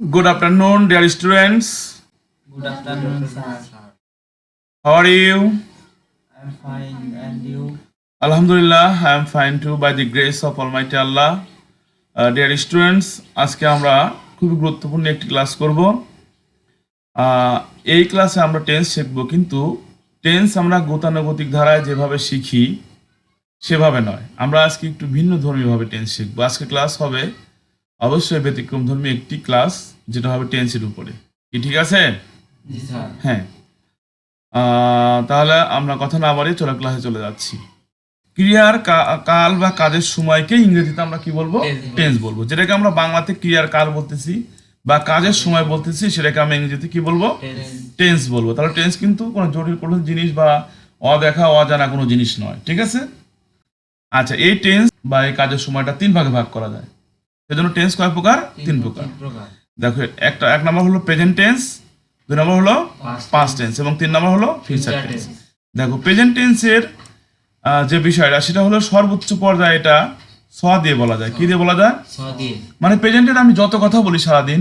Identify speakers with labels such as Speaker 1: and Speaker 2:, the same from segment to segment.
Speaker 1: Good afternoon, dear students.
Speaker 2: Good afternoon, sir.
Speaker 1: How are you?
Speaker 2: I'm fine, and you?
Speaker 1: Alhamdulillah, I am fine too by the grace of Almighty Allah. Uh, dear students, আজকে আমরা খুবই গুরুত্বপূর্ণ একটি class করব এই ক্লাসে আমরা tense শিখব কিন্তু টেন্স আমরা গতানুগতিক ধারায় যেভাবে শিখি সেভাবে নয় আমরা আজকে একটু ভিন্ন ধর্মীয়ভাবে টেন্স শিখব আজকে ক্লাস হবে অবশ্যই ব্যতিক্রম ধর্মী একটি ক্লাস যেটা হবে টেন্সের উপরে। কি ঠিক আছে? হ্যাঁ। আহ, তাহলে আমরা কথা না বাড়িয়ে চলে ক্লাসে চলে যাচ্ছি। ক্রিয়ার কাল বা কাজের সময়কে ইংরেজিতে আমরা কি বলব?
Speaker 2: বলব।
Speaker 1: টেন্স বলব। যেটাকে আমরা বাংলাতে ক্রিয়ার কাল বলতেছি বা কাজের সময় বলতেছি সেটাকে আমরা ইংরেজিতে কি বলব? টেন্স বলব। তাহলে টেন্স কিন্তু কোনো জটিল কোনো জিনিস বা অদেখা অজানা কোনো জিনিস নয়। ঠিক আছে? আচ্ছা এই টেন্স বা এই কাজের সময়টা তিন ভাগে ভাগ করা যায়। সেজন্য টেন্স কয় প্রকার? তিন প্রকার। দেখো একটা এক নম্বর হলো প্রেজেন্ট টেন্স দুই নম্বর হলো পাস্ট টেন্স এবং তিন নম্বর হলো ফিউচার টেন্স দেখো প্রেজেন্ট টেন্সের যে বিষয়টা সেটা হলো সর্বোচ্চ পর্যায়ে এটা স দিয়ে বলা যায়। কি দিয়ে বলা যায়? মানে প্রেজেন্টের আমি যত কথা বলি সারাদিন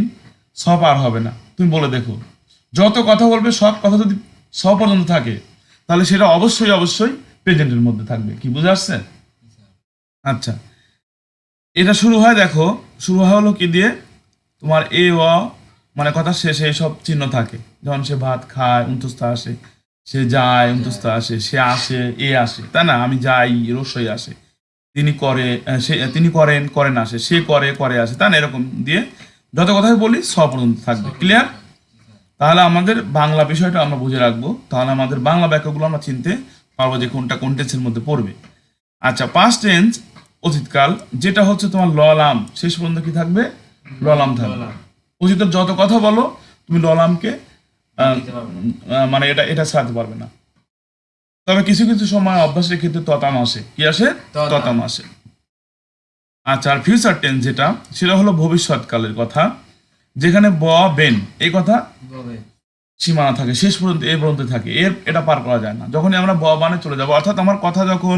Speaker 1: স পার হবে না। তুমি বলে দেখো যত কথা বলবে সব কথা যদি স পর্যন্ত থাকে তাহলে সেটা অবশ্যই অবশ্যই প্রেজেন্টের মধ্যে থাকবে। কি বুঝে আসছে? আচ্ছা। এটা শুরু হয়, দেখো, শুরু হয় হলো কি দিয়ে? তোমার এ অ মানে কথা শেষে সব চিহ্ন থাকে। যখন সে ভাত খায় উন্তস্তা আসে, সে যায় উন্তস্তা আসে, সে আসে, এ আসে। তাই না, আমি যাই, রসই আসে। তিনি করে সে, তিনি করেন করেন আসে, সে করে করে আসে। তাই না, এরকম দিয়ে যত কথাই বলি, স পর্যন্ত থাকবে। ক্লিয়ার তাহলে আমাদের বাংলা বিষয়টা আমরা বুঝে রাখব। তাহলে আমাদের বাংলা বাক্যগুলো আমরা চিনতে পারব যে কোনটা কোন টেন্সের মধ্যে পড়বে। আচ্ছা পাস্ট টেন্স অতীতকাল যেটা হচ্ছে তোমার ললাম শেষ পর্যন্ত কি থাকবে? ললাম থাকবে। অতীতের যত কথা বলো তুমি ললামকে মানে এটা এটা ছাড়তে পারবে না। তবে কিছু কিছু সময় অভ্যাসের ক্ষেত্রে ততাম আসে। কি আসে?
Speaker 2: ততাম।
Speaker 1: আসে। আচ্ছা আর ফিউচার টেন্স যেটা সেটা হলো ভবিষ্যৎকালের কথা যেখানে ব বেন এই কথা সীমানা থাকে শেষ পর্যন্ত এ পর্যন্ত থাকে। এর এটা পার করা যায় না। যখনই আমরা ব বানে চলে যাব অর্থাৎ আমার কথা যখন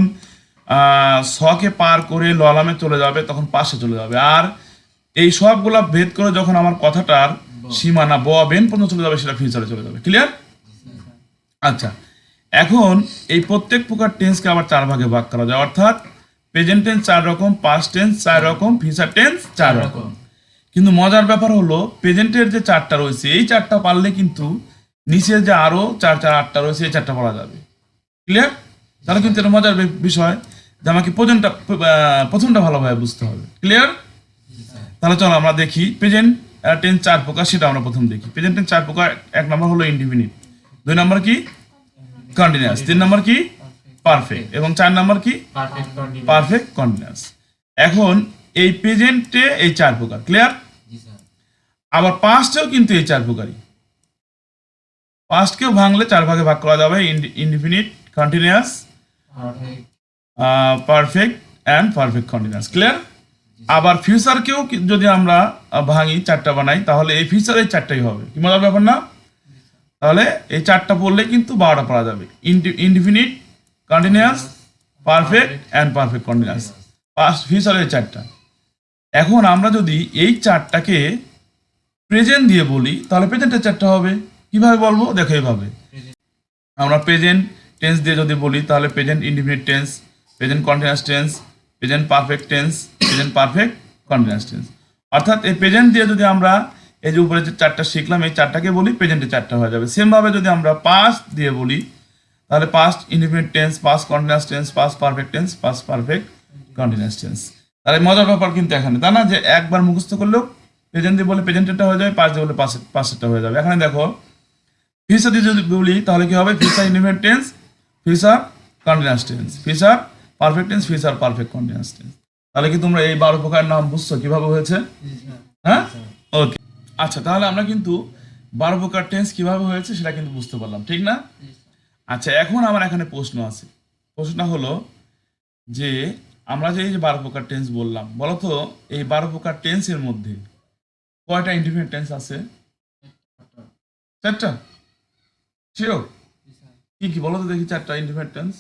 Speaker 1: সকে পার করে ললামে চলে যাবে তখন পাশে চলে যাবে। আর এই সবগুলা ভেদ করে যখন আমার কথাটার সীমানা ব বেন পর্যন্ত চলে যাবে সেটা ফিউচারে চলে যাবে। ক্লিয়ার আচ্ছা। এখন এই প্রত্যেক প্রকার টেন্সকে আবার চার ভাগে ভাগ করা যায়। অর্থাৎ প্রেজেন্ট টেন্স চার রকম পাস্ট টেন্স চার রকম ফিউচার টেন্স চার রকম। কিন্তু মজার ব্যাপার হলো প্রেজেন্টের যে চারটা রয়েছে এই চারটা পারলে কিন্তু নিচের যে আরও চার চার আটটা রয়েছে এই চারটা পড়া যাবে। ক্লিয়ার তাহলে কিন্তু এটা মজার বিষয়। যে আমাকে প্রথমটা প্রথমটা ভালোভাবে বুঝতে হবে। ক্লিয়ার তাহলে চলো আমরা দেখি। প্রেজেন্ট টেন্স চার প্রকার সেটা আমরা প্রথম দেখি। প্রেজেন্ট টেন্স চার প্রকার এক নম্বর হলো ইন্ডিফিনিট দুই নম্বর কি? কন্টিনিউয়াস তিন নম্বর কি? পারফেক্ট এবং চার নম্বর কি?
Speaker 2: পারফেক্ট কন্টিনিউ
Speaker 1: কন্টিনিউয়াস এখন এই প্রেজেন্টে এই চার প্রকার। ক্লিয়ার আবার পাস্টেও কিন্তু এই চার প্রকারই। পাস্টকেও ভাঙলে চার ভাগে ভাগ করা যাবে। Indefinite continuous
Speaker 2: perfect
Speaker 1: and perfect continuous clear আবার ফিউচারকেও যদি আমরা ভাঙি, চারটা বানাই, তাহলে এই ফিউচার এই চারটাই হবে। কি মজার ব্যাপার না? তাহলে এই চারটা পড়লে কিন্তু বারোটা পড়া যাবে। Indefinite continuous perfect and perfect continuous future এই চারটা। এখন আমরা যদি এই চারটাকে প্রেজেন্ট দিয়ে বলি, তাহলে প্রেজেন্টের চারটা হবে। কীভাবে বলব? দেখো এইভাবে। আমরা প্রেজেন্ট টেন্স দিয়ে যদি বলি, তাহলে present indefinite tense present continuous tense present perfect tense present perfect continuous tense অর্থাৎ এই প্রেজেন্ট দিয়ে যদি আমরা এই যে উপরে যে চারটা শিখলাম, এই চারটাকে বলি প্রেজেন্টে চারটা হয়ে যাবে। সেমভাবে যদি আমরা পাস্ট দিয়ে বলি, তাহলে past indefinite tense past continuous tense past perfect tense past perfect continuous tense তাহলে মজার ব্যাপার কিন্তু এখানে তা না? যে একবার মুখস্থ করলেও প্রেজেন্ট দিয়ে বলে প্রেজেন্টেরটা হয়ে যাবে পাস্ট দিয়ে বলে পাস্ট পাস্টেরটা হয়ে যাবে। এখানে দেখো ফিউচার দিয়ে যদি বলি, তাহলে কি হবে? Future indefinite tense future continuous tense future perfect tense future perfect continuous tense তাহলে কি তোমরা এই বারো প্রকার নাম বুঝছ? কীভাবে হয়েছে? হ্যাঁ? ওকে আচ্ছা তাহলে আমরা কিন্তু বারো প্রকার টেন্স কীভাবে হয়েছে সেটা কিন্তু বুঝতে পারলাম ঠিক না? আচ্ছা এখন আমার এখানে প্রশ্ন আছে। প্রশ্নটা হলো যে আমরা যে এই যে বারো প্রকার টেন্স বললাম বলো তো এই বারো প্রকার টেন্সের মধ্যে কয়টা ইন্ডিপেন্ডেন্ট টেন্স আছে? চারটা। শিওর কি কি? বলো তো দেখি চারটা ইন্ডিপেন্ডেন্ট টেন্স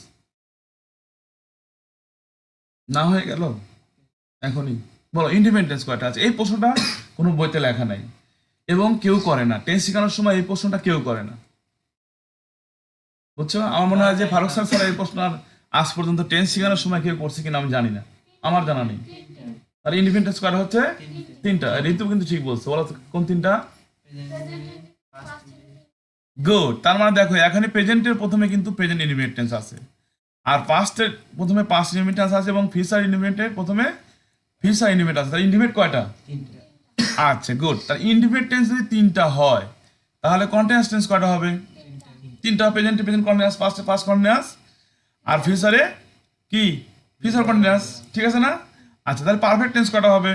Speaker 1: না হয়ে গেল? এখনই। বলো ইন্ডিপেন্ডেন্স কয়টা আছে? এই প্রশ্নটা কোনো বইতে লেখা নাই। এবং কেউ করে না। টেন্স শেখানোর সময় এই প্রশ্নটা কেউ করে না। বুঝছ? আমার মনে হয় যে ফারুক স্যার ছাড়া এই প্রশ্ন আর আজ পর্যন্ত টেন্স শেখানোর সময় কেউ করছে কিনা আমি জানি না। আমার জানা নেই। আর ইন্ডিপেন্ডেন্স করা হচ্ছে? তিনটা। ঋতু কিন্তু ঠিক বলছে। বলো কোন তিনটা? গুড তার মানে দেখো এখানে প্রেজেন্টের প্রথমে কিন্তু প্রেজেন্ট ইন্ডিপেন্ডেন্স আছে। আর পাস্টের প্রথমে পাস্ট ইন্ডিপেন্ডেন্স আছে এবং ফিউচার ইন্ডিপেন্ডেন্টের প্রথমে ফিউচার ইন্ডিপেন্ডেন্ট আছে। তার ইন্ডিপেন্ডেন্ট কয়টা? আচ্ছা গুড তার ইন্ডিপেন্ডেন্স যদি তিনটা হয় তাহলে কন্টিনিউয়াস টেন্স কয়টা হবে?
Speaker 2: তিনটা।
Speaker 1: প্রেজেন্ট প্রেজেন্ট কন্টিনিউয়াস পাস্টে পাস্ট কন্টিনিউয়াস আর ফিউচারে কি? ফিউচার কন্টিনিউয়াস ঠিক আছে না? আচ্ছা তাহলে পারফেক্ট টেন্স কয়টা হবে?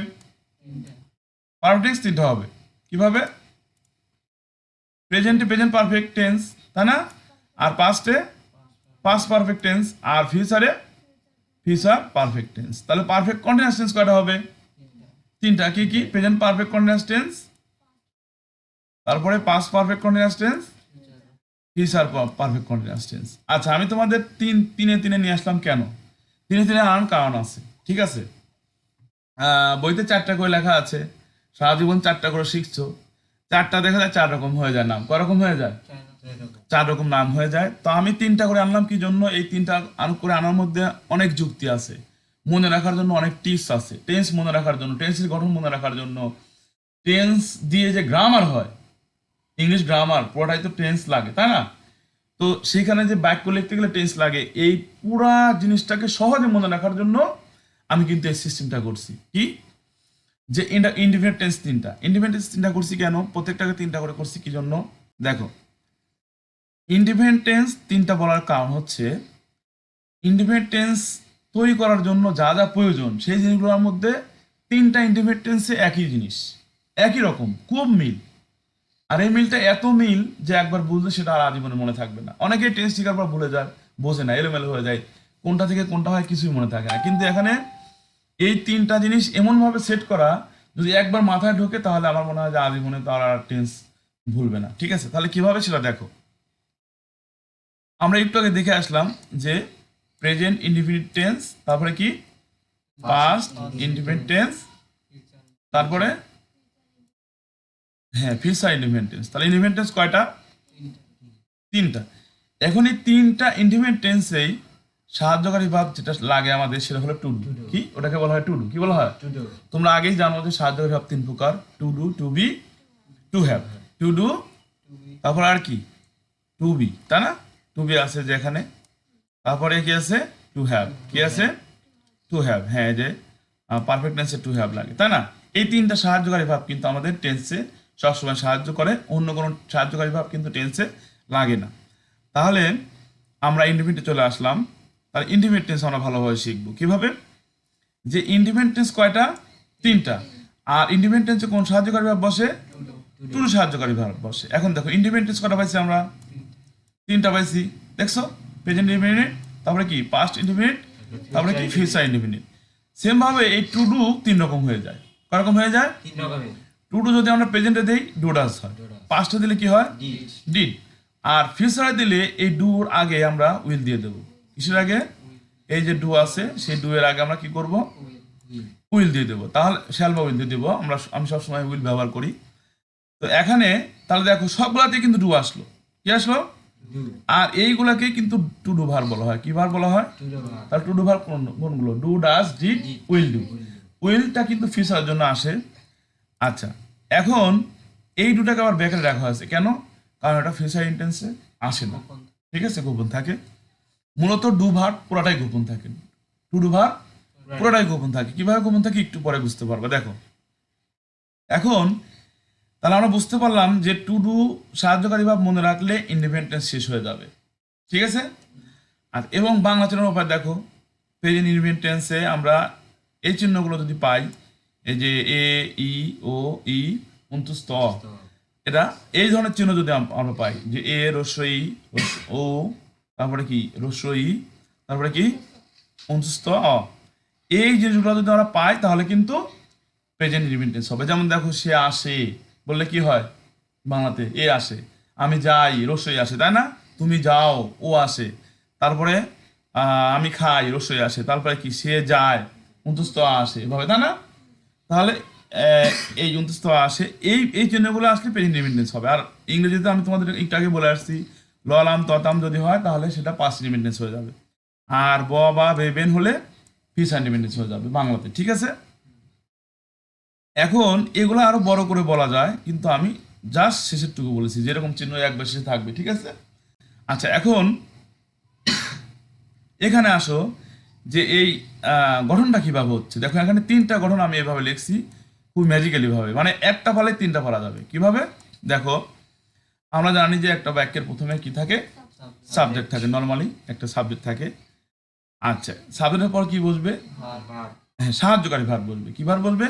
Speaker 2: তিনটা।
Speaker 1: পারফেক্ট টেন্স তিনটা হবে। কীভাবে? প্রেজেন্টে প্রেজেন্ট পারফেক্ট টেন্স তাই না? আর পাস্টে পাস্ট পারফেক্ট টেন্স আর ফিউচারে ফিউচার পারফেক্ট টেন্স তাহলে পারফেক্ট কন্টিনিউয়াস টেন্স কয়টা হবে?
Speaker 2: তিনটা।
Speaker 1: কি কি? প্রেজেন্ট পারফেক্ট কন্টিনিউয়াস টেন্স তারপরে past perfect continuous tense
Speaker 2: future
Speaker 1: perfect continuous tense আচ্ছা আমি তোমাদের তিন, তিনে তিনে নিয়ে আসলাম কেন? তিনে তিনে আনার কারণ আছে, ঠিক আছে? বইতে চারটা করে লেখা আছে, সারা জীবন চারটা করে শিখছো, চারটা দেখা যায় চার রকম হয়ে যায় নাম। কয় রকম হয়ে যায়?
Speaker 2: চার রকম
Speaker 1: নাম হয়ে যায়। তো আমি তিনটা করে আনলাম, কি জন্য? এই তিনটা আন করে আনার মধ্যে অনেক যুক্তি আছে। মনে রাখার জন্য অনেক টিপস আছে। টেন্স মনে রাখার জন্য টেন্সের গঠন মনে রাখার জন্য। টেন্স দিয়ে যে গ্রামার হয় ইংলিশ গ্রামার পুরোটাই তো টেন্স লাগে, তাই না? তো সেখানে যে বাক্য লিখতে গেলে টেন্স লাগে। এই পুরা জিনিসটাকে সহজে মনে রাখার জন্য আমি কিন্তু এই সিস্টেমটা করছি। কি? যে ইন্ডিপেন্ডেন্স তিনটা। ইন্ডিপেন্ডেন্স তিনটা করছি কেন? প্রত্যেকটাকে তিনটা করে করছি কি জন্য? দেখো ইন্ডিপেন্ডেন্স তিনটা বলার কারণ হচ্ছে ইন্ডিপেন্ডেন্স তৈরি করার জন্য যা যা প্রয়োজন, সেই জিনিসগুলোর মধ্যে তিনটা ইন্ডিপেন্ডেন্সে একই জিনিস, একই রকম, খুব মিল। আর এই মিলটা এত মিল যে একবার বুঝলে সেটা আর আজীবনে মনে থাকবে না। অনেকে টেন্স শিকার পর ভুলে যায়, বোঝে না, এলোমেলো হয়ে যায়, কোনটা থেকে কোনটা হয় কিছুই মনে থাকে না। কিন্তু এখানে এই তিনটা জিনিস এমনভাবে সেট করা, যদি একবার মাথায় ঢোকে তাহলে আমার মনে হয় যে আজীবনে তার আর টেন্স ভুলবে না। ঠিক আছে? তাহলে কীভাবে সেটা দেখো? আমরা একটু আগে দেখে আসলাম যে প্রেজেন্ট ইন্ডিপেন্ডেন্ট টেন্স তারপরে কি? পাস্ট ইন্ডিপেন্ডেন্ট টেন্স তারপরে? হ্যাঁ ফিউচার ইন্ডিপেন্ডেন্স তাহলে ইন্ডিপেন্ডেন্স কয়টা?
Speaker 2: তিনটা।
Speaker 1: এখন এই তিনটা ইন্ডিপেন্ডেন্সেই সাহায্যকারী ভাব যেটা লাগে আমাদের সেটা হলো টু ডু কি? ওটাকে বলা হয় টু ডু কি বলা হয়? তোমরা আগেই জানো যে সাহায্যকারী ভাব তিন প্রকার। To do to be to have to do তারপর আর কি? টু বি তাই না? টু বি আছে যেখানে তারপরে কি আছে? To have. কি আছে? To have. হ্যাঁ যে পারফেক্ট টেন্সে টু হ্যাভ লাগে তাই না? এই তিনটা সাহায্যকারী ভাব কিন্তু আমাদের টেন্সে সবসময় সাহায্য করে অন্য কোনো সাহায্যকারী ভাব কিন্তু টেন্সে লাগে না। তাহলে আমরা ইন্ডিপেন্ডেন্ট চলে আসলাম। তাহলে ইন্ডিপেন্ডেন্স আমরা ভালোভাবে শিখব। কীভাবে? যে ইন্ডিপেন্ডেন্স কয়টা? তিনটা। আর ইন্ডিপেন্ডেন্সে কোন সাহায্যকারী ভাব বসে? টুরু সাহায্যকারী ভাব বসে। এখন দেখো ইন্ডিপেন্ডেন্স কটা পাইছি আমরা? তিনটা পাইছি দেখছ? প্রেজেন্ট ইন্ডিপেন্ডেন্ট তারপরে কি? পাস্ট ইন্ডিপেন্ডেন্ট তারপরে কি? ফিউচার ইন্ডিপেন্ডেন্ট সেম ভাবে এই টু ডু তিন রকম হয়ে যায়। কয় রকম হয়ে যায়। টু ডু যদি আমরা প্রেজেন্টে দিই ডুডাস হয়।
Speaker 2: Does।
Speaker 1: পাস্টে দিলে কি হয়?
Speaker 2: ডিড
Speaker 1: আর ফিউচারে দিলে এই ডুর আগে আমরা উইল দিয়ে দেবো। কিসের আগে? এই যে ডু আছে সেই ডু এর আগে আমরা কি করব?
Speaker 2: উইল
Speaker 1: দিয়ে দেবো। তাহলে শ্যাল বা উইল দিয়ে দেবো। আমরা আমি সবসময় উইল ব্যবহার করি। তো এখানে তাহলে দেখো সবগুলাতে কিন্তু ডু আসলো। কি আসলো?
Speaker 2: ডু
Speaker 1: আর এইগুলাকে কিন্তু টু ডু ভার বলা হয়। কি ভার বলা হয়? তাহলে টু ডু ভার কোন কোনগুলো? Do does did will do উইলটা কিন্তু ফিউচারের জন্য আসে। আচ্ছা এখন এই দুটাকে আবার ব্যাকে রাখা হয়েছে। কেন? কারণ এটা ফিউচার ইন্টেন্সে আসে না। ঠিক আছে? গোপন থাকে। মূলত ডু ভার পুরাটাই গোপন থাকে। টু ডু ভার পুরোটাই গোপন থাকে। কীভাবে গোপন থাকে একটু পরে বুঝতে পারবে। দেখো। এখন তাহলে আমরা বুঝতে পারলাম যে টু ডু সাহায্যকারী ভাব মনে রাখলে ইন্ডিপেন্ডেন্স শেষ হয়ে যাবে। ঠিক আছে? আর এবং বাংলা চেনার উপায় দেখো প্রেজেন্ট ইন্ডিপেন্ডেন্সে আমরা এই চিহ্নগুলো যদি পাই, এই যে এ, ই, ও, ই অন্তুস্ত এটা এই ধরনের চিহ্ন যদি আমরা পাই, যে এ, রস্বই ও, তারপরে কি? রস্বই, তারপরে কি? অন্তুস্ত অ। এই জিনিসগুলো যদি আমরা পাই, তাহলে কিন্তু প্রেজেন্ট ইন্ডিপেন্ডেন্স হবে। যেমন দেখো, সে আসে বললে কি হয়? বাংলাতে, এ আসে, আমি যাই, রসই আসে। তাই না? তুমি যাও, ও আসে। তারপরে আমি খাই, রসই আসে। তারপরে কি? সে যায় অন্তুস্ত আসে। এভাবে, তাই না? তাহলে এই উনত্রিশ আসে, এই এই চিহ্নগুলো আসলে প্রেজেন্ট ইন্ডিপেন্ডেন্স হবে। আর ইংরেজিতে আমি তোমাদের একটু আগে বলে আসছি, ললাম ততাম যদি হয়, তাহলে সেটা পাস্ট ইন্ডিপেন্ডেন্স হয়ে যাবে। আর ব বা বেবেন হলে ফিস ইন্ডিপেন্ডেন্স হয়ে যাবে বাংলাতে, ঠিক আছে? এখন এগুলো আরও বড় করে বলা যায় কিন্তু আমি জাস্ট শেষেরটুকু বলেছি যেরকম চিহ্ন একবার শেষে থাকবে ঠিক আছে? আচ্ছা এখন এখানে আসো যে এই গঠনটা কীভাবে হচ্ছে? দেখো এখানে তিনটা গঠন আমি এভাবে লিখছি খুব ম্যাজিক্যালি ভাবে। মানে একটা ফলে তিনটা ফলা যাবে। কীভাবে? দেখো আমরা জানি যে একটা বাক্যের প্রথমে কি থাকে? সাবজেক্ট থাকে। নর্মালি একটা সাবজেক্ট থাকে। আচ্ছা সাবজেক্টের পর কি বসবে? হ্যাঁ সাহায্যকারী ভাব বলবে। কি ভাব বলবে?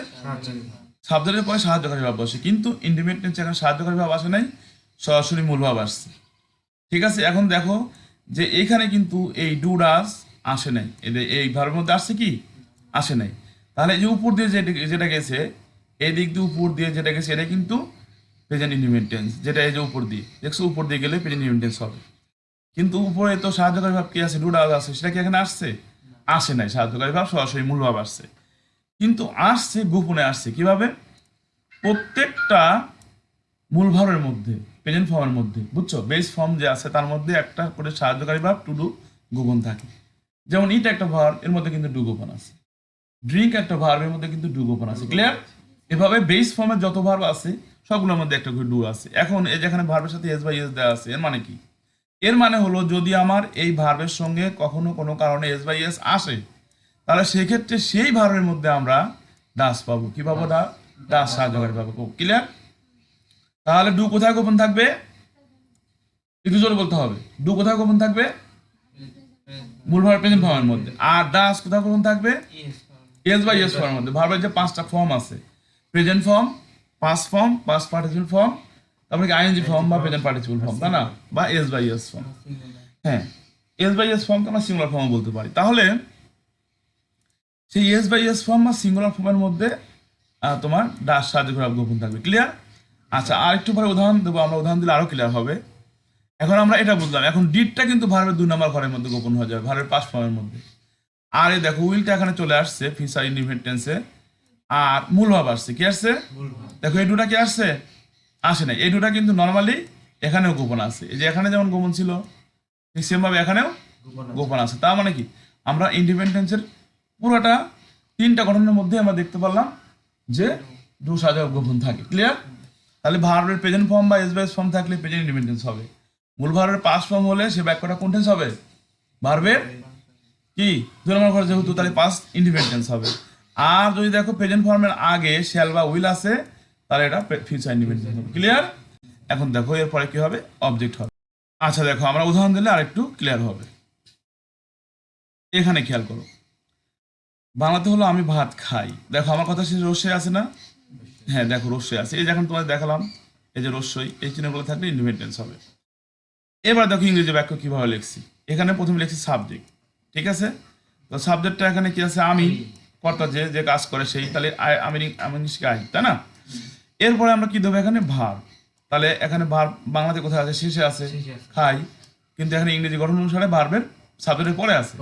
Speaker 1: সাবজেক্টের পরে সাহায্যকারী ভাব বসে। কিন্তু ইন্ডিপেন্ডেন্স এখানে সাহায্যকারী ভাব আসে নাই সরাসরি মূল ভাব আসছে। ঠিক আছে এখন দেখো যে এখানে কিন্তু এই ডু ডাস আসে নাই। এদের এই ভাবের মধ্যে আসছে কি? আসে নাই। তাহলে এই যে উপর দিয়ে যেটা যেটা গেছে এই দিক দিয়ে উপর দিয়ে যেটা গেছে এটা কিন্তু প্রেজেন্ট ইন্ডিপেন্ডেন্স যেটা এই যে উপর দিয়ে দেখছ উপর দিয়ে গেলে প্রেজেন্ট ইন্ডিপেন্ডেন্স হবে। কিন্তু উপরে তো সাহায্যকারী ভাব কি আছে? ডু ডাস আছে। সেটা কি এখানে আসছে? আসে নাই সাহায্যকারী ভাব সরাসরি মূল ভাব আসছে। কিন্তু আসছে, গোপনে আসছে। কীভাবে? প্রত্যেকটা মূল ভাবের মধ্যে প্রেজেন্ট ফর্মের মধ্যে, বুঝছ? বেস ফর্ম যে আছে, তার মধ্যে একটা করে সাহায্যকারী ভাব টু ডু গোপন থাকে। যেমন ইট একটা ভার এর মধ্যে কিন্তু ডু গোপন আছে। ড্রিঙ্ক একটা ভার্বের মধ্যে কিন্তু ডু গোপন আছে। ক্লিয়ার এভাবে বেস ফর্মের যত ভার্ব আছে, সবগুলোর মধ্যে একটা করে ডু আছে। এখন এই যেখানে ভার্বের সাথে এস বাই এস দেওয়া আছে, এর মানে কি? এর মানে হলো যদি আমার এই ভার্বের সঙ্গে কখনো কোনো কারণে এস বাই এস আসে, তাহলে সেক্ষেত্রে সেই ভার্বের মধ্যে আমরা ডাস পাবো। কি পাবো ডা ডাস সাহায্যকারী পাবো। ক্লিয়ার তাহলে ডু কোথায় গোপন থাকবে? একটু জোরে বলতে হবে। ডু কোথায় গোপন থাকবে? মূল ভার্ব প্রেজেন্ট ফর্মের মধ্যে। আর ডাস কোথায় গোপন থাকবে? এস বাই এস ফর্মের মধ্যে। ভার্বের যে পাঁচটা ফর্ম আছে present form past form past participle form তারপরে কি আইএনজি ফর্ম বা প্রেজেন্ট পার্টিসিপল ফর্ম তাই না? বা এস বাই এস ফর্ম হ্যাঁ এস বাই এস ফর্মকে আমরা সিঙ্গুলার ফর্ম বলতে পারি? তাহলে সেই এস বাই এস ফর্ম বা সিঙ্গুলার ফর্মের মধ্যে তোমার ডাস সাহায্য করে গোপন থাকবে। ক্লিয়ার আচ্ছা আর একটু পরে উদাহরণ দেবো আমরা উদাহরণ দিলে আরও ক্লিয়ার হবে। এখন আমরা এটা বুঝলাম এখন ডিটটা কিন্তু ভার্বের দুই নম্বর ঘরের মধ্যে গোপন হয়ে যাবে ভার্বের পাঁচ ফর্মের মধ্যে। আর এই দেখো উইলটা এখানে চলে আসছে ফিসার ইন্ডিপেন্ডেন্সে আর মূল ভাব আসছে কি আসছে? দেখো এই দুটা কি আসছে? আসে নাই। এই দুটা কিন্তু নর্মালি এখানেও গোপন আছে। এই যে এখানে যেমন গোপন ছিল ঠিক সেম ভাবে এখানেও গোপন আছে। তার মানে কি? আমরা ইন্ডিপেন্ডেন্সের পুরোটা তিনটা গঠনের মধ্যে আমরা দেখতে পারলাম যে দু সাজা গোপন থাকে। ক্লিয়ার তাহলে ভার্বের প্রেজেন্ট ফর্ম বা এস বাইস ফর্ম থাকলে প্রেজেন্ট ইন্ডিপেন্ডেন্স হবে। মূল ভার্বের পাস ফর্ম হলে সে বাক্যটা কোনটেন্স হবে? ভার্বের? কি? দুই নম্বর ঘর যেহেতু তাহলে পাস ইন্ডিপেন্ডেন্স হবে। আর যদি দেখো প্রেজেন্ট ফর্মের আগে শ্যাল বা উইল আছে তাহলে এটা ফিউচার ইন্ডিপেন্ডেন্স হবে। ক্লিয়ার এখন দেখো, এরপরে কি হবে? অবজেক্ট হবে। আচ্ছা দেখো, আমরা উদাহরণ দিলে আরেকটু ক্লিয়ার হবে। এখানে খেয়াল করো। বাংলাতে হলো, আমি ভাত খাই। দেখো, আমার কথা শেষে রস্যই আছে না? হ্যাঁ দেখো রস্যই আছে। এই যখন তোমাদের দেখালাম, এই যে রস্যই এই চিহ্নগুলো থাকলে ইন্ডিপেন্ডেন্স হবে। এবার দেখো, ইংরেজি বাক্য কীভাবে লিখছি? এখানে প্রথমে লিখছি সাবজেক্ট ঠিক আছে? তো সাবজেক্টটা এখানে কি আছে? আমি, কর্তা যে যে কাজ করে সেই, তাহলে আমি আমি গাই তাই না? এরপরে আমরা কি দেবো? এখানে ভার। তাহলে এখানে ভার বাংলাতে কোথায় আছে? শেষে আছে। খাই। কিন্তু এখানে ইংরেজি গঠন অনুসারে ভার্বের সাবজেক্টের পরে আছে।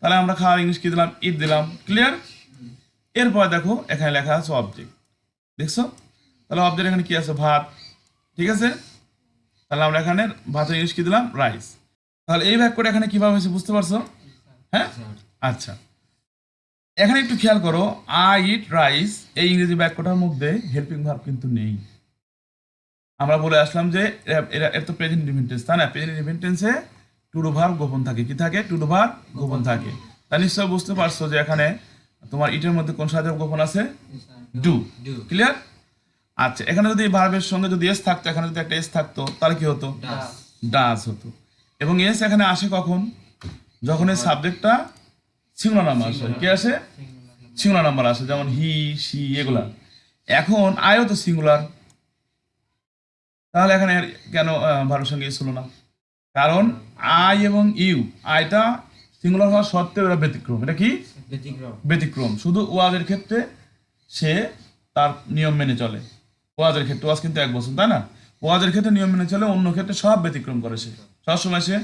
Speaker 1: তাহলে আমরা খাওয়ার ইংলিশ কি দিলাম? ইট দিলাম। ক্লিয়ার এরপর দেখো এখানে লেখা আছে অবজেক্ট দেখছ? তাহলে অবজেক্ট এখানে কি আছে? ভাত ঠিক আছে? তাহলে আমরা এখানে ভাতের ইংলিশ কি দিলাম? রাইস তাহলে এই ভাগ করে এখানে কীভাবে হয়েছে বুঝতে পারছ? হ্যাঁ? আচ্ছা। এখানে একটু খেয়াল করো আই ইট রাইস এই ইংরেজি বাক্যটার মধ্যে হেল্পিং ভার্ব কিন্তু নেই। আমরা বলে আসলাম যে এরা- এরা তো প্রেজেন্ট ইনভেন্টেন্স তাই না? প্রেজেন্ট ইনভেন্টেন্সে টুডু ভার্ব গোপন থাকে। কি থাকে? টুডু ভার্ব গোপন থাকে। তা নিশ্চয় বুঝতে পারছ যে এখানে তোমার ইটের মধ্যে কোন সাহায্য গোপন আছে? ডু
Speaker 2: ডু
Speaker 1: ক্লিয়ার আচ্ছা এখানে যদি ভার্বের সঙ্গে যদি এস থাকতো এখানে যদি একটা এস থাকতো তাহলে কি হতো?
Speaker 2: ডাস
Speaker 1: হতো। এবং এস এখানে আসে কখন? যখন এই সাবজেক্টটা সিঙ্গুলার নাম্বার আসে। কি আসে? সিঙ্গুলার নাম্বার আসে যেমন হি সি এগুলা। এখন আয়ও তো সিঙ্গুলার তাহলে এখানে কেন ভারত সঙ্গে এস হলো না? কারণ আই এবং ইউ আইটা সিঙ্গুলার হওয়া সত্ত্বেও এরা ব্যতিক্রম। এটা কি?
Speaker 2: ব্যতিক্রম।
Speaker 1: শুধু ওয়াজের ক্ষেত্রে সে তার নিয়ম মেনে চলে। ওয়াজের ক্ষেত্রে ওয়াজ কিন্তু এক বছর তাই না? ওয়াজের ক্ষেত্রে নিয়ম মেনে চলে অন্য ক্ষেত্রে সব ব্যতিক্রম করে সে। সবসময় সে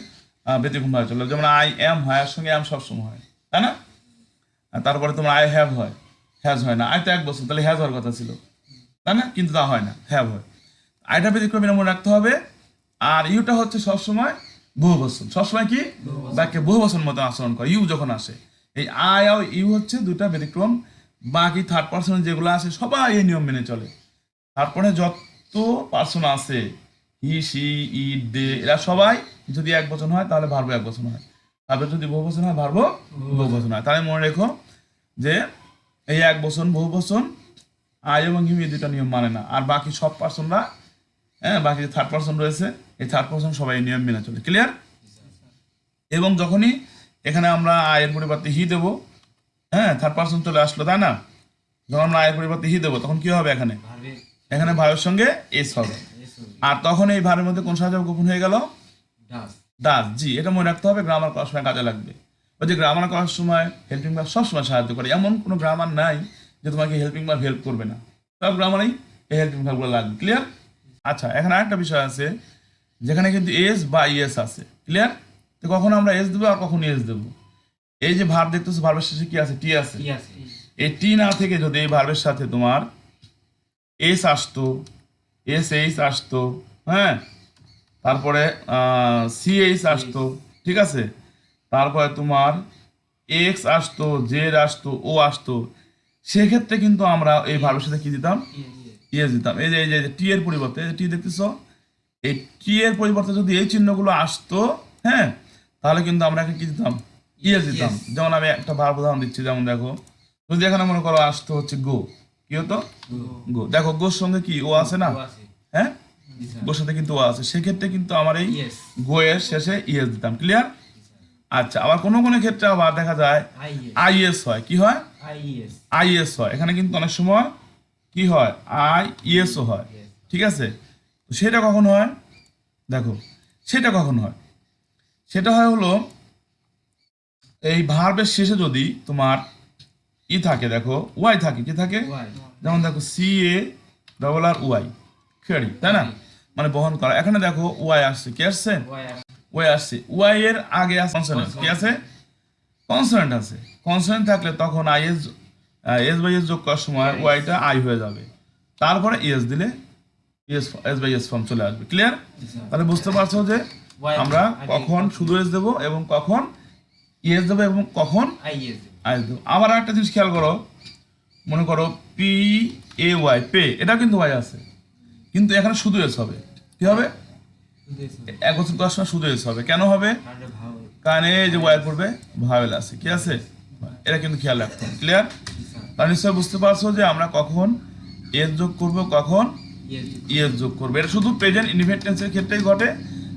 Speaker 1: ব্যতিক্রম ভাবে চলে। যেমন আই এম হয় সঙ্গে এম সবসময় হয়। তাই না? তারপরে তোমার আই হ্যাভ হয়। হ্যাজ হয় না। আয় তো এক বছর তাহলে হ্যাজ হওয়ার কথা ছিল। তাই না? কিন্তু তা হয় না। হ্যাভ হয়। আয়টা ব্যতিক্রম মনে রাখতে হবে। আর ইউটা হচ্ছে সবসময় বহু বছর সবসময় কি? বাক্যে বহু বছর মতো আচরণ করে। ইউ যখন আসে এই আই আর ইউ হচ্ছে দুটা ব্যতিক্রম। বাকি থার্ড পার্সন যেগুলো আছে সবাই এই নিয়ম মেনে চলে। তারপরে যত পার্সন আছে হি সি ই দে এরা সবাই যদি এক বছর হয় তাহলে ভারবো এক বছর হয়। তারপরে যদি বহু বছর হয় ভারবো বহু বছর হয়। তাহলে মনে রেখো যে এই এক বছর বহু বছর আয় এবং হিম এই দুটা নিয়ম মানে না। আর বাকি সব পার্সনরা হ্যাঁ বাকি যে থার্ড পার্সন রয়েছে এই থার্ড পার্সন সবাই নিয়ম মেনে চলে। ক্লিয়ার এবং যখনই এখানে আমরা আয়ের পরিবর্তে হি দেবো হ্যাঁ থার্ড পার্সন চলে আসলো তাই না? যখন আমরা আয়ের পরিবর্তে হি দেবো তখন কি হবে এখানে? এখানে ভাইয়ের সঙ্গে এস হবে।
Speaker 2: এস হবে।
Speaker 1: আর তখন এই ভারের মধ্যে কোন সাহায্য গোপন হয়ে গেল?
Speaker 2: ডাস
Speaker 1: জি এটা মনে রাখতে হবে গ্রামার করার সময় কাজে লাগবে। ওই যে গ্রামার করার সময় হেল্পিং ভার্ব সবসময় সাহায্য করে। এমন কোনো গ্রামার নাই যে তোমাকে হেল্পিং ভার্ব হেল্প করবে না। সব গ্রামারেই এই হেল্পিং ভার্বগুলো লাগবে। ক্লিয়ার আচ্ছা এখানে আরেকটা বিষয় আছে যেখানে কিন্তু এস বা ইএস আছে। ক্লিয়ার তো কখন আমরা এস দেবো আর কখন এস দেবো। এই যে ভার্ব দেখতেছো ভার্বের শেষে কি আছে? টি আছে।
Speaker 2: আছে
Speaker 1: এই টি না থেকে যদি এই ভার্বের সাথে তোমার এস আসতো এস এইচ আসতো হ্যাঁ? তারপরে সি এইচ আসতো ঠিক আছে? তারপরে তোমার এক্স আসতো জেড আসতো ও আসতো। সেক্ষেত্রে কিন্তু আমরা এই ভার্বের সাথে কি দিতাম? ইয়েস দিতাম। এই যে এই যে টি এর পরিবর্তে এই যে টি দেখতেছ? এই টি এর পরিবর্তে যদি এই চিহ্নগুলো আসতো হ্যাঁ তাহলে কিন্তু আমরা কি দিতাম? ইয়েস দিতাম। যেমন আমি একটা ভার্ব উদাহরণ দিচ্ছি যেমন দেখো যদি এখানে মনে করো আসতো হচ্ছে গো কি হতো? গো দেখো গোর সঙ্গে কি? ও আছে না? হ্যাঁ? সাথে কিন্তু ও আছে। সেক্ষেত্রে কিন্তু আমার এই
Speaker 2: ইয়েস
Speaker 1: গো এর শেষে ইয়েস দিতাম। ক্লিয়ার আচ্ছা আবার কোনো কোনো ক্ষেত্রে আবার দেখা যায় আইএস হয়। কি হয়? আইএস হয়। এখানে কিন্তু অনেক সময় কি হয়? আই ইএসও হয়। ঠিক আছে? তো সেটা কখন হয়? দেখো সেটা কখন হয়? সেটা হয় হলো এই ভার্বের শেষে যদি তোমার ই থাকে দেখো ওয়াই থাকে। কি থাকে? যেমন দেখো C A double R Y খেয়ারি তাই না? মানে বহন করা। এখানে দেখো ওয়াই আসছে কি আসছে?
Speaker 2: ওয়াই
Speaker 1: আসছে। ওয়াই এর আগে আছে কনসোনেন্ট কি আছে? কনসোনেন্ট আছে। কনসোনেন্ট থাকলে তখন I S S by S যোগ করার সময় ওয়াইটা আই হয়ে যাবে। তারপরে এস দিলে S S by S form চলে আসবে। ক্লিয়ার তাহলে বুঝতে পারছ যে আমরা কখন শুধু এস দেবো এবং কখন ইএস দেবো এবং কখন
Speaker 2: আই এস
Speaker 1: আই দেবো। আবার একটা জিনিস খেয়াল করো। মনে করো পি এ ওয়াই পে এটা কিন্তু ওয়াই আছে। কিন্তু এখানে শুধু এস হবে। কি হবে? এক বছর করার সময় শুধু এস হবে। কেন হবে? এই যে ওয়াই পড়বে, ভাওয়েল আছে। কি আছে? এটা কিন্তু খেয়াল রাখতে হবে। ক্লিয়ার তার নিশ্চয় বুঝতে পারছ যে আমরা কখন এস যোগ করব, কখন
Speaker 2: ইয়েস
Speaker 1: যোগ করব। এটা শুধু প্রেজেন্ট ইনভেন্টেন্সের ক্ষেত্রেই ঘটে,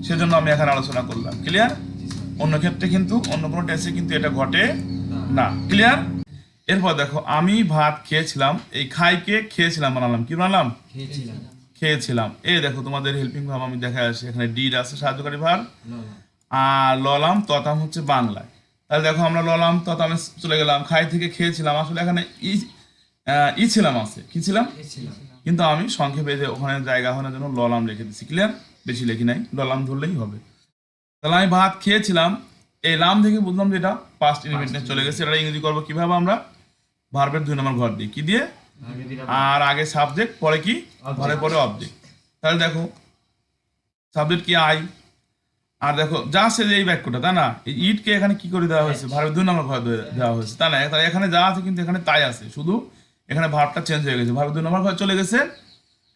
Speaker 1: সেজন্য আমি এখানে আলোচনা করলাম। ক্লিয়ার অন্য ক্ষেত্রে কিন্তু, অন্য কোনো টেন্সে কিন্তু এটা ঘটে না। ক্লিয়ার এরপর দেখো, আমি ভাত খেয়েছিলাম, এই খাইকে খেয়েছিলাম, বানালাম। কি বানালাম?
Speaker 2: খেয়েছিলাম।
Speaker 1: খেয়েছিলাম। এ দেখো তোমাদের হেল্পিং ভাব আমি দেখা যাচ্ছে এখানে ডিড আছে সাহায্যকারী ভাব আর ললাম ততাম হচ্ছে বাংলায়। তাহলে দেখো আমরা ললাম ততামে চলে গেলাম। খাই থেকে খেয়েছিলাম। আসলে এখানে ই ই ছিলাম আছে। কি ছিলাম? কিন্তু আমি সংক্ষেপে যে ওখানে জায়গা হওয়ার জন্য ললাম লিখে দিচ্ছি ক্লিয়ার বেশি লেখি নাই। ললাম ধরলেই হবে। তাহলে আমি ভাত খেয়েছিলাম। এই লাম থেকে বুঝলাম যে এটা পাস্ট ইনভেন্টে চলে গেছে। এটা ইংরেজি করব কীভাবে আমরা? ভার্বের দুই নম্বর ঘর দিই কি দিয়ে? আর আগে সাবজেক্ট পরে কি? ঘরে পরে অবজেক্ট তাহলে দেখো সাবজেক্ট কি? আই আর দেখো যা আছে এই বাক্যটা তাই না? এই ইটকে এখানে কি করে দেওয়া হয়েছে? ভার্বের দুই নম্বর ঘরে দেওয়া হয়েছে তাই না? তাহলে এখানে যা আছে কিন্তু এখানে তাই আছে শুধু এখানে ভার্বটা চেঞ্জ হয়ে গেছে। ভার্ব দুই নম্বর ঘরে চলে গেছে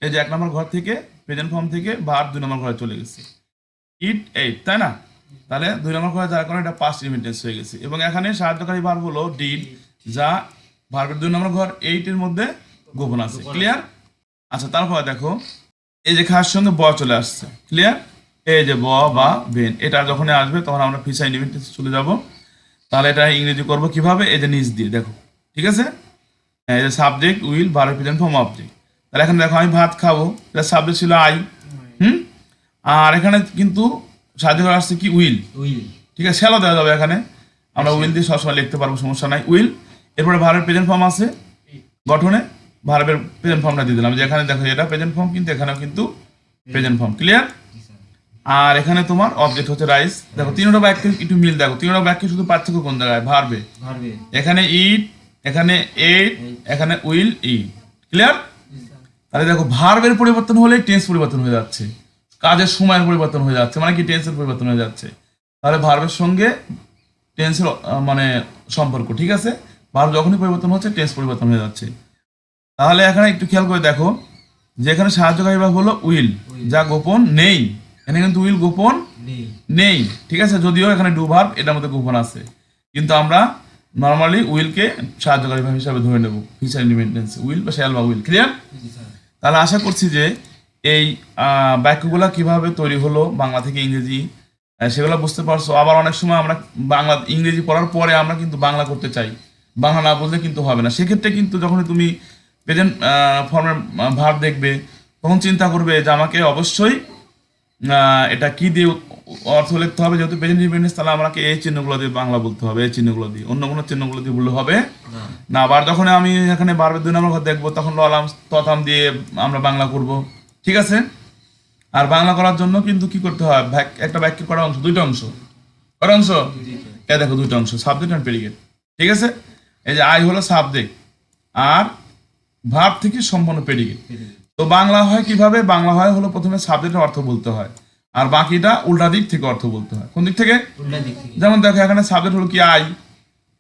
Speaker 1: এই যে এক নম্বর ঘর থেকে প্রেজেন্ট ফর্ম থেকে ভার্ব দুই নম্বর ঘরে চলে গেছে। ইট এইট তাই না? তাহলে দুই নম্বর ঘরে যার কারণে এটা পাস্ট ইমিটেন্স হয়ে গেছে। এবং এখানে সাহায্যকারী ভার হলো ডিড যা ভার্বের দুই নম্বর ঘর এইটের মধ্যে গোপন আছে। ক্লিয়ার আচ্ছা তারপরে দেখো এই যে খাস সঙ্গে ব চলে আসছে। ক্লিয়ার এই যে ব বা বেন এটা যখন আসবে তখন আমরা ফিসা ইন্ডিপেন্ডেন্স চলে যাব। তাহলে এটা ইংরেজি করব কীভাবে? এই যে নিচ দিয়ে দেখো। ঠিক আছে? হ্যাঁ এই যে subject will verb present form object তাহলে এখানে দেখো আমি ভাত খাব এটা সাবজেক্ট ছিল আই হুম? আর এখানে কিন্তু সাহায্য করা আসছে কি? উইল
Speaker 2: উইল
Speaker 1: ঠিক আছে শ্যালো দেওয়া যাবে এখানে। আমরা উইল দিয়ে সবসময় লিখতে পারব সমস্যা নাই। উইল এরপরে ভার্বের প্রেজেন্ট ফর্ম আছে। গঠনে ভার্বের প্রেজেন্ট ফর্মটা দিয়ে দিলাম। যেখানে দেখো এটা প্রেজেন্ট ফর্ম কিন্তু এখানেও কিন্তু প্রেজেন্ট ফর্ম ক্লিয়ার আর এখানে তোমার অবজেক্ট হচ্ছে রাইস দেখো তিনটা বাক্যে একটু মিল দেখো। তিনটা বাক্যে শুধু পার্থক্য কোন জায়গায়? ভার্বে। এখানে ইট এখানে এইট এখানে উইল ই ক্লিয়ার তাহলে দেখো ভার্বের পরিবর্তন হলে টেন্স পরিবর্তন হয়ে যাচ্ছে। কাজের সময়ের পরিবর্তন হয়ে যাচ্ছে। মানে কি? টেন্সের পরিবর্তন হয়ে যাচ্ছে। তাহলে ভার্বের সঙ্গে টেন্সের মানে সম্পর্ক ঠিক আছে? ভার্ব যখনই পরিবর্তন হচ্ছে টেন্স পরিবর্তন হয়ে যাচ্ছে। তাহলে এখানে একটু খেয়াল করে দেখো যে এখানে সাহায্যকারী ভাব হলো উইল যা গোপন নেই। এখানে কিন্তু উইল গোপন
Speaker 2: নেই।
Speaker 1: নেই ঠিক আছে? যদিও এখানে ডু ভার্ব এটার মধ্যে গোপন আছে। কিন্তু আমরা নর্মালি উইলকে সাহায্যকারী ভাব হিসাবে ধরে নেব। ফিচার ইন্ডিপেন্ডেন্স উইল বা শ্যাল বা উইল ক্লিয়ার তাহলে আশা করছি যে এই বাক্যগুলা কীভাবে তৈরি হলো বাংলা থেকে ইংরেজি সেগুলো বুঝতে পারছ। আবার অনেক সময় আমরা বাংলা ইংরেজি পড়ার পরে আমরা কিন্তু বাংলা করতে চাই। বাংলা না বুঝলে কিন্তু হবে না। সেক্ষেত্রে কিন্তু যখন তুমি প্রেজেন্ট ফর্মের ভাব দেখবে তখন চিন্তা করবে যে আমাকে অবশ্যই এটা কি দিয়ে অর্থ লিখতে হবে? যেহেতু প্রেজেন্ট ইন্ডিপেন্ডেন্স তাহলে আমাকে এই চিহ্নগুলো দিয়ে বাংলা বলতে হবে এই চিহ্নগুলো দিয়ে। অন্য কোনো চিহ্নগুলো দিয়ে বললে হবে
Speaker 2: না।
Speaker 1: আবার যখন আমি এখানে বারবার দুই নম্বর ঘর দেখব তখন ললাম তথাম দিয়ে আমরা বাংলা করব। ঠিক আছে? আর বাংলা করার জন্য কিন্তু কি করতে হয়? একটা বাক্যের করা অংশ দুইটা অংশ। কটা অংশ? এ দেখো দুইটা অংশ সাবজেক্ট অ্যান্ড প্রেডিকেট ঠিক আছে? এই যে আই হলো সাবজেক্ট আর ভাব থেকে সম্পূর্ণ প্রেডিকেট তো বাংলা হয় কীভাবে? বাংলা হয় হলো প্রথমে সাবজেক্টের অর্থ বলতে হয় আর বাকিটা উল্টা দিক থেকে অর্থ বলতে হয়। কোন দিক থেকে? যেমন দেখো এখানে সাবজেক্ট হলো কি আই?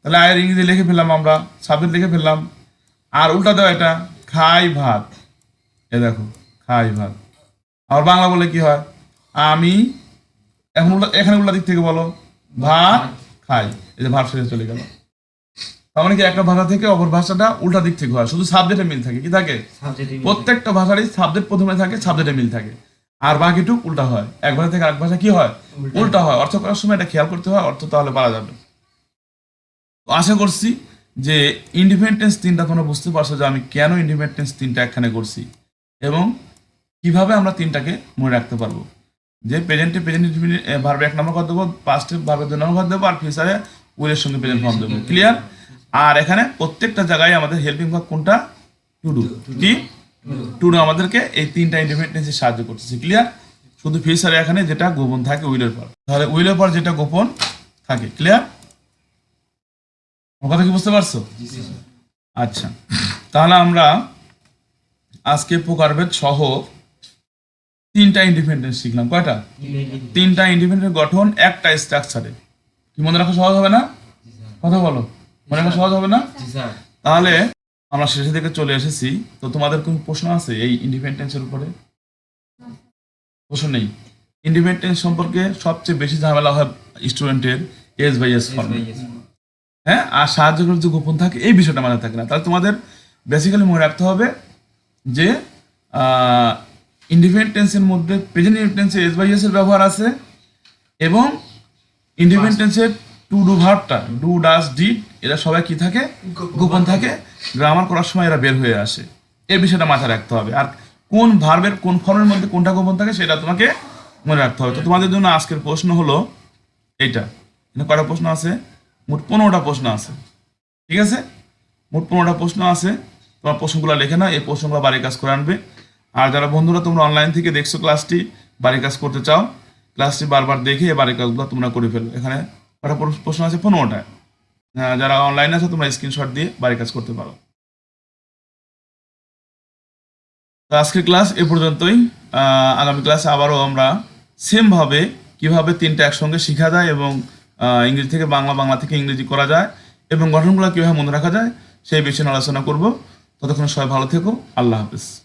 Speaker 1: তাহলে আয়ের ইংরেজি লিখে ফেললাম আমরা সাবজেক্ট লিখে ফেললাম। আর উল্টা দেওয়া এটা খাই ভাত। এ দেখো খাই ভাত। আর বাংলা বলে কি হয়? আমি এখন উল্টা এখানে উল্টা দিক থেকে বলো ভাত খাই। এই যে ভাত শেষে চলে গেল। তার মানে কি একটা ভাষা থেকে অপর ভাষাটা উল্টা দিক থেকে হয় শুধু সাবজেক্টে মিল থাকে কি থাকে? প্রত্যেকটা ভাষারই সাবজেক্ট প্রথমে থাকে সাবজেক্টে মিল থাকে। আর বাকিটুক উল্টা হয়। এক ভাষা থেকে আরেক ভাষা কি হয়?
Speaker 2: উল্টা।
Speaker 1: হয়। অর্থ করার সময় এটা খেয়াল করতে হয় অর্থ তাহলে পারা যাবে। তো আশা করছি যে ইন্ডিপেন্ডেন্স তিনটা তোমরা বুঝতে পারছ যে আমি কেন ইন্ডিপেন্ডেন্স তিনটা একখানে করছি এবং কীভাবে আমরা তিনটাকে মনে রাখতে পারব। যে প্রেজেন্টে প্রেজেন্ট ভার্বে এক নম্বর কর দেবো পাস্টে ভার্বে দুই নম্বর কর দেবো আর ফিউচারে উইলের সঙ্গে প্রেজেন্ট ফর্ম দেবো। ক্লিয়ার আর এখানে প্রত্যেকটা জায়গায় আমাদের হেল্পিং ভাগ কোনটা? টু ডু কি? টু ডু আমাদেরকে এই তিনটা ইন্ডিপেন্ডেন্সে সাহায্য করতেছে। ক্লিয়ার শুধু ফিউচারে এখানে যেটা গোপন থাকে উইলের পর। তাহলে উইলের পর যেটা গোপন থাকে। ক্লিয়ার আমার কথা কি বুঝতে পারছ? আচ্ছা। তাহলে আমরা আজকে প্রকারভেদ সহ তিনটা ইন্ডিপেন্ডেন্স শিখলাম। কয়টা? তিনটা ইন্ডিপেন্ডেন্ট গঠন একটা স্ট্রাকচারে কি মনে রাখা সহজ হবে না? কথা বলো। মনে রাখা সহজ হবে না? তাহলে আমরা শেষের দিকে চলে এসেছি। তো তোমাদের কোন প্রশ্ন আছে এই ইন্ডিপেন্ডেন্সের উপরে? প্রশ্ন নেই। ইন্ডিপেন্ডেন্স সম্পর্কে সবচেয়ে বেশি ঝামেলা হয় স্টুডেন্টের এস বাই এস ফর্মে হ্যাঁ? আর সাহায্য যে গোপন থাকে এই বিষয়টা মাথায় থাকে না। তাহলে তোমাদের বেসিক্যালি মনে রাখতে হবে যে ইন্ডিপেন্ডেন্সের মধ্যে প্রেজেন্ট ইন্ডিপেন্ডেন্সে এস বাই এস এর ব্যবহার আছে এবং ইন্ডিপেন্ডেন্সের টু ডু ভার্বটা ডু ডাস ডিড এরা সবাই কি থাকে? গোপন থাকে। গ্রামার করার সময় এরা বের হয়ে আসে। এই বিষয়টা মাথায় রাখতে হবে। আর কোন ভার্বের কোন ফর্মের মধ্যে কোনটা গোপন থাকে সেটা তোমাকে মনে রাখতে হবে। তো তোমাদের জন্য আজকের প্রশ্ন হলো এইটা। কয়টা প্রশ্ন আছে? মোট পনেরোটা প্রশ্ন আছে। ঠিক আছে? মোট পনেরোটা প্রশ্ন আছে। তোমার প্রশ্নগুলো লেখে না এই প্রশ্নগুলো বাড়ির কাজ করে আনবে। আর যারা বন্ধুরা তোমরা অনলাইন থেকে দেখছ ক্লাসটি বাড়ির কাজ করতে চাও ক্লাসটি বারবার দেখে এই বাড়ির কাজগুলো তোমরা করে ফেলো। এখানে কটা প্রশ্ন- আছে পনেরোটা। আহ, যারা অনলাইনে আছো তোমরা স্ক্রিনশট দিয়ে বাড়ির কাজ করতে পারো। তো আজকের ক্লাস এ পর্যন্তই। আগামী ক্লাসে আবারও আমরা সেমভাবে কীভাবে তিনটা একসঙ্গে শেখা যায় এবং ইংরেজি থেকে বাংলা বাংলা থেকে ইংরেজি করা যায় এবং গঠনগুলো কীভাবে মনে রাখা যায় সেই বিষয়ে আলোচনা করব। ততক্ষণ সবাই ভালো থেকো। আল্লাহ হাফিজ।